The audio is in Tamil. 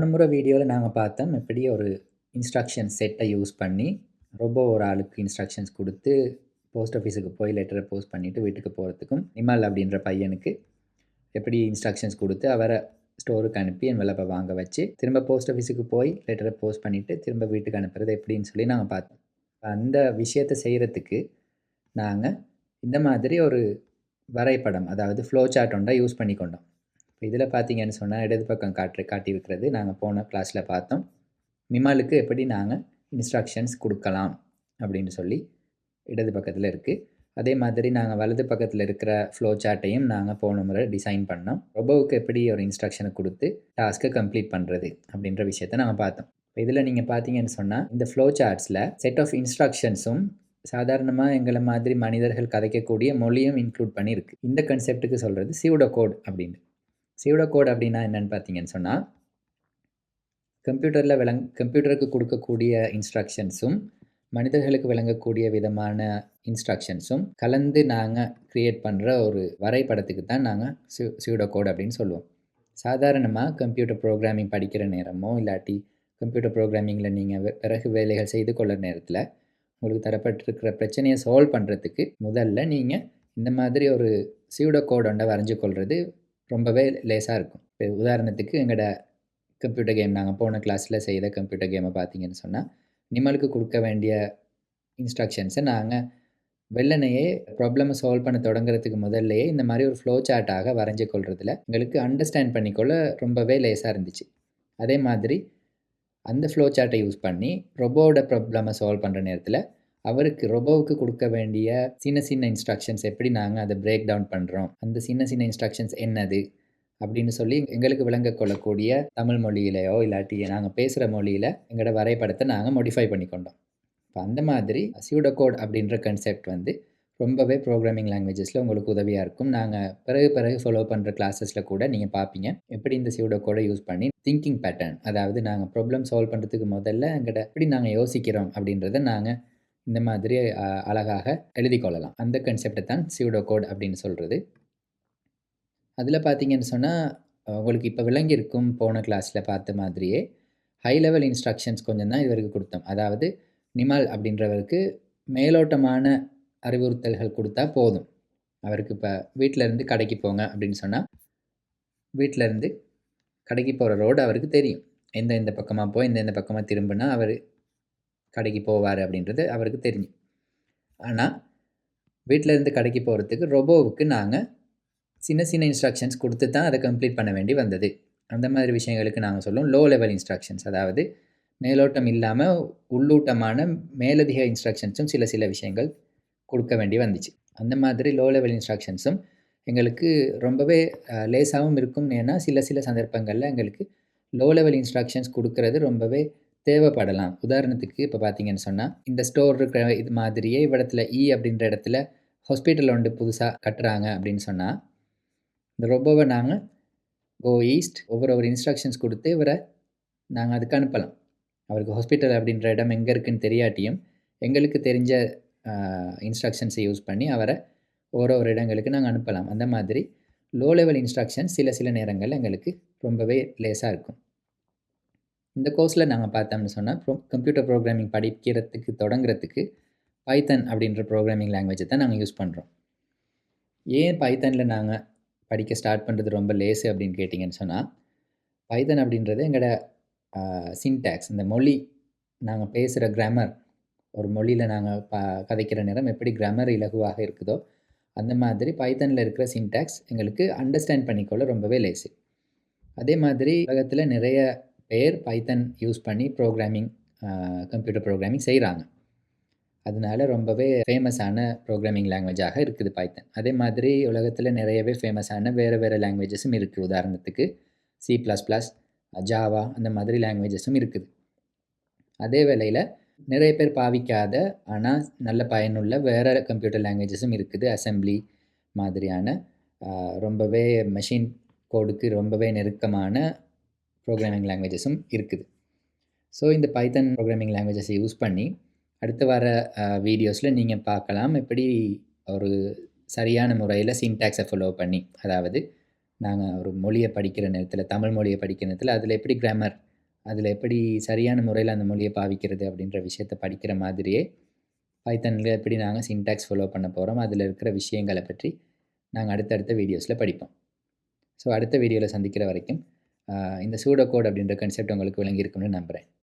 போன முறை வீடியோவில் நாங்கள் பார்த்தோம். எப்படி ஒரு இன்ஸ்ட்ரக்ஷன் செட்டை யூஸ் பண்ணி ரொம்ப ஒரு ஆளுக்கு இன்ஸ்ட்ரக்ஷன்ஸ் கொடுத்து போஸ்ட் ஆஃபீஸுக்கு போய் லெட்டரை போஸ்ட் பண்ணிவிட்டு வீட்டுக்கு போகிறதுக்கும் நிமல் அப்படின்ற பையனுக்கு எப்படி இன்ஸ்ட்ரக்ஷன்ஸ் கொடுத்து அவரை ஸ்டோருக்கு அனுப்பி என் விளப்பை வாங்க வச்சு திரும்ப போஸ்ட் ஆஃபீஸுக்கு போய் லெட்டரை போஸ்ட் பண்ணிவிட்டு திரும்ப வீட்டுக்கு அனுப்புறது எப்படின்னு சொல்லி நாங்கள் பார்த்தோம். அந்த விஷயத்தை செய்கிறதுக்கு நாங்கள் இந்த மாதிரி ஒரு வரைபடம் அதாவது ஃப்ளோ சார்ட் ஒன்றை யூஸ் பண்ணி கொண்டோம் இப்போ இதில் பார்த்தீங்கன்னு சொன்னால் இடது பக்கம் காட்டு காட்டி இருக்கிறது நாங்கள் போன கிளாஸில் பார்த்தோம். நிமாலுக்கு எப்படி நாங்கள் இன்ஸ்ட்ரக்ஷன்ஸ் கொடுக்கலாம் அப்படின்னு சொல்லி இடது பக்கத்தில் இருக்குது அதே மாதிரி நாங்கள் வலது பக்கத்தில் இருக்கிற ஃப்ளோ சார்ட்டையும் நாங்கள் போன முறை டிசைன் பண்ணோம். ரொபோவுக்கு எப்படி ஒரு இன்ஸ்ட்ரக்ஷனை கொடுத்து டாஸ்க்கை கம்ப்ளீட் பண்ணுறது அப்படின்ற விஷயத்த நாங்கள் பார்த்தோம். இப்போ இதில் நீங்கள் பார்த்தீங்கன்னு சொன்னால் இந்த ஃப்ளோ சார்ட்ஸில் செட் ஆஃப் இன்ஸ்ட்ரக்ஷன்ஸும் சாதாரணமாக எங்களை மாதிரி மனிதர்கள் கதைக்கக்கூடிய மொழியும் இன்க்ளூட் பண்ணியிருக்கு. இந்த கன்செப்டுக்கு சொல்கிறது சியூடோ கோட் அப்படின்னு சியூடோ கோட் அப்படின்னா என்னென்னு பார்த்தீங்கன்னு சொன்னால் கம்ப்யூட்டரில் விளங் கம்ப்யூட்டருக்கு கொடுக்கக்கூடிய இன்ஸ்ட்ரக்ஷன்ஸும் மனிதர்களுக்கு விளங்கக்கூடிய விதமான இன்ஸ்ட்ரக்ஷன்ஸும் கலந்து நாங்கள் க்ரியேட் பண்ணுற ஒரு வரைபடத்துக்கு தான் நாங்கள் சியூ சியூடோ கோட் அப்படின்னு சொல்லுவோம். சாதாரணமாக கம்ப்யூட்டர் ப்ரோக்ராமிங் படிக்கிற நேரமோ இல்லாட்டி கம்ப்யூட்டர் ப்ரோக்ராமிங்கில் நீங்கள் பிறகு வேலைகள் செய்து கொள்ள நேரத்தில் உங்களுக்கு தரப்பட்டிருக்கிற பிரச்சனையை சால்வ் பண்ணுறதுக்கு முதல்ல நீங்கள் இந்த மாதிரி ஒரு சியூடோ கோட் ஒன்றை வரைஞ்சு கொள்வது ரொம்பவே லேசாக இருக்கும். இப்போ உதாரணத்துக்கு எங்களோட கம்ப்யூட்டர் கேம் நாங்கள் போன கிளாஸில் செய்த கம்ப்யூட்டர் கேமை பார்த்தீங்கன்னு சொன்னால் நிமலுக்கு கொடுக்க வேண்டிய இன்ஸ்ட்ரக்ஷன்ஸை நாங்கள் வெள்ளனையே ப்ராப்ளமை சால்வ் பண்ண தொடங்குறதுக்கு முதல்லையே இந்த மாதிரி ஒரு ஃப்ளோ சார்ட்டாக வரைஞ்சி கொள்றதுல எங்களுக்கு அண்டர்ஸ்டாண்ட் பண்ணிக்கொள்ள ரொம்பவே லேசாக இருந்துச்சு. அதே மாதிரி அந்த ஃப்ளோ சார்ட்டை யூஸ் பண்ணி ரொபோட ப்ராப்ளமை சால்வ் பண்ணுற நேரத்தில் அவருக்கு ரொபோவுக்கு கொடுக்க வேண்டிய சின்ன சின்ன இன்ஸ்ட்ரக்ஷன்ஸ் எப்படி நாங்கள் அதை பிரேக் டவுன் பண்ணுறோம் அந்த சின்ன சின்ன இன்ஸ்ட்ரக்ஷன்ஸ் என்னது? அப்படின்னு சொல்லி எங்களுக்கு விளங்க கொள்ளக்கூடிய தமிழ் மொழியிலையோ இல்லாட்டி நாங்கள் பேசுகிற மொழியில் எங்களோட வரைபடத்தை நாங்கள் மோடிஃபை பண்ணிக்கொண்டோம். இப்போ அந்த மாதிரி சியூடோ கோட் அப்படின்ற கன்செப்ட் வந்து ரொம்பவே ப்ரோக்ராமிங் லாங்குவேஜஸில் உங்களுக்கு உதவியாக இருக்கும். நாங்கள் பிறகு பிறகு ஃபாலோ பண்ணுற கிளாஸஸில் கூட நீங்கள் பார்ப்பீங்க எப்படி இந்த சியூடோ கோடை யூஸ் பண்ணி திங்கிங் பேட்டர்ன் அதாவது நாங்கள் ப்ராப்ளம் சால்வ் பண்ணுறதுக்கு முதல்ல எங்கிட்ட எப்படி நாங்கள் யோசிக்கிறோம் அப்படின்றத நாங்கள் இந்த மாதிரி அழகாக எழுதி கொள்ளலாம். அந்த கன்செப்டை தான் சியூடோ கோட் அப்படின்னு சொல்கிறது அதில் பார்த்தீங்கன்னு சொன்னால் உங்களுக்கு இப்போ விளங்கியிருக்கும் போன கிளாஸில் பார்த்த மாதிரியே ஹை லெவல் இன்ஸ்ட்ரக்ஷன்ஸ் கொஞ்சம் தான் இவருக்கு கொடுத்தோம். அதாவது நிமால் அப்படின்றவருக்கு மேலோட்டமான அறிவுறுத்தல்கள் கொடுத்தா போதும். அவருக்கு இப்போ வீட்டிலேருந்து கடைக்கு போங்க அப்படின்னு சொன்னால் வீட்டிலேருந்து கடைக்கு போகிற ரோடு அவருக்கு தெரியும். எந்த எந்த பக்கமாக போய் எந்த எந்த பக்கமாக திரும்பினா அவர் கடைக்கு போவார் அப்படின்றது அவருக்கு தெரியும் ஆனால் வீட்டிலேருந்து கடைக்கு போகிறதுக்கு ரொபோவுக்கு நாங்கள் சின்ன சின்ன இன்ஸ்ட்ரக்ஷன்ஸ் கொடுத்து தான் அதை கம்ப்ளீட் பண்ண வேண்டி வந்தது. அந்த மாதிரி விஷயங்களுக்கு நாங்கள் சொல்லுவோம் லோ லெவல் இன்ஸ்ட்ரக்ஷன்ஸ் அதாவது மேலோட்டம் இல்லாமல் உள்ளூட்டமான மேலதிக இன்ஸ்ட்ரக்ஷன்ஸும் சில சில விஷயங்கள் கொடுக்க வேண்டி வந்துச்சு. அந்த மாதிரி லோ லெவல் இன்ஸ்ட்ரக்ஷன்ஸும் எங்களுக்கு ரொம்பவே லேசாகவும் இருக்கும். ஏன்னா சில சில சந்தர்ப்பங்களில் எங்களுக்கு லோ லெவல் இன்ஸ்ட்ரக்ஷன்ஸ் கொடுக்கறது ரொம்பவே தேவைப்படலாம். உதாரணத்துக்கு இப்போ பார்த்தீங்கன்னு சொன்னால் இந்த ஸ்டோர் இருக்கிற இது மாதிரியே இவ்விடத்துல இ அப்படின்ற இடத்துல ஹாஸ்பிட்டல் வந்து புதுசாக கட்டுறாங்க அப்படின்னு சொன்னால் இந்த ரொபோவை நாங்கள் கோ ஈஸ்ட் ஒவ்வொரு ஒரு இன்ஸ்ட்ரக்ஷன்ஸ் கொடுத்து இவரை நாங்கள் அதுக்கு அனுப்பலாம். அவருக்கு ஹாஸ்பிட்டல் அப்படின்ற இடம் எங்கே இருக்குன்னு தெரியாட்டியும் எங்களுக்கு தெரிஞ்ச இன்ஸ்ட்ரக்ஷன்ஸை யூஸ் பண்ணி அவரை ஒரு ஒரு இடங்களுக்கு நாங்கள் அனுப்பலாம். அந்த மாதிரி லோ லெவல் இன்ஸ்ட்ரக்ஷன்ஸ் சில சில நேரங்களில் எங்களுக்கு ரொம்பவே லேஸாக இருக்கும். இந்த கோர்ஸில் நாங்கள் பார்த்தோம்னு சொன்னால் ப்ரோ கம்ப்யூட்டர் ப்ரோக்ராமிங் படிக்கிறதுக்கு தொடங்குறதுக்கு பைத்தன் அப்படின்ற ப்ரோக்ராமிங் லாங்குவேஜை தான் நாங்கள் யூஸ் பண்ணுறோம் ஏன் பைத்தனில் நாங்கள் படிக்க ஸ்டார்ட் பண்ணுறது ரொம்ப லேஸு அப்படின்னு கேட்டிங்கன்னு சொன்னால் பைத்தன் அப்படின்றது எங்களோட சின்டாக்ஸ் இந்த மொழி நாங்கள் பேசுகிற கிராமர் ஒரு மொழியில் நாங்கள் ப கதைக்கிற நேரம் எப்படி கிராமர் இலகுவாக இருக்குதோ அந்த மாதிரி பைத்தனில் இருக்கிற சின்டாக்ஸ் எங்களுக்கு அண்டர்ஸ்டாண்ட் பண்ணிக்கொள்ள ரொம்பவே லேசு அதே மாதிரி உலகத்தில் நிறைய பேர் பைத்தன் யூஸ் பண்ணி ப்ரோக்ராமிங் கம்ப்யூட்டர் ப்ரோக்ராமிங் செய்கிறாங்க அதனால ரொம்பவே ஃபேமஸான ப்ரோக்ராமிங் லாங்குவேஜாக இருக்குது பைத்தன். அதே மாதிரி உலகத்தில் நிறையவே ஃபேமஸான வேறு வேறு லாங்குவேஜஸும் இருக்குது உதாரணத்துக்கு சி ப்ளஸ் ப்ளஸ் ஜாவா அந்த மாதிரி லாங்குவேஜஸும் இருக்குது. அதே வேளையில் நிறைய பேர் பாவிக்காத ஆனால் நல்ல பயனுள்ள வேறு கம்ப்யூட்டர் லாங்குவேஜஸும் இருக்குது. அசம்பிளி மாதிரியான ரொம்பவே மெஷின் கோடுக்கு ரொம்பவே நெருக்கமான ப்ரோக்ராமிங் லாங்குவேஜஸும் இருக்குது. ஸோ இந்த பைத்தன் ப்ரோக்ராமிங் லாங்குவேஜஸை யூஸ் பண்ணி அடுத்து வர வீடியோஸில் நீங்கள் பார்க்கலாம். எப்படி ஒரு சரியான முறையில் சின்டாக்ஸை ஃபாலோ பண்ணி அதாவது நாங்கள் ஒரு மொழியை படிக்கிற நேரத்தில் தமிழ் மொழியை படிக்கிற நேரத்தில் அதில் எப்படி கிராமர் அதில் எப்படி சரியான முறையில் அந்த மொழியை பாவிக்கிறது அப்படின்ற விஷயத்த படிக்கிற மாதிரியே பைத்தனில் எப்படி நாங்கள் சின்டாக்ஸ் ஃபாலோ பண்ண போகிறோம் அதில் இருக்கிற விஷயங்களை பற்றி நாங்கள் அடுத்தடுத்த வீடியோஸில் படிப்போம். ஸோ அடுத்த வீடியோவில் சந்திக்கிற வரைக்கும் இந்த சூடோ கோட் அப்படின்ற கன்செப்ட் உங்களுக்கு விளங்கியிருக்கும்னு நம்புகிறேன்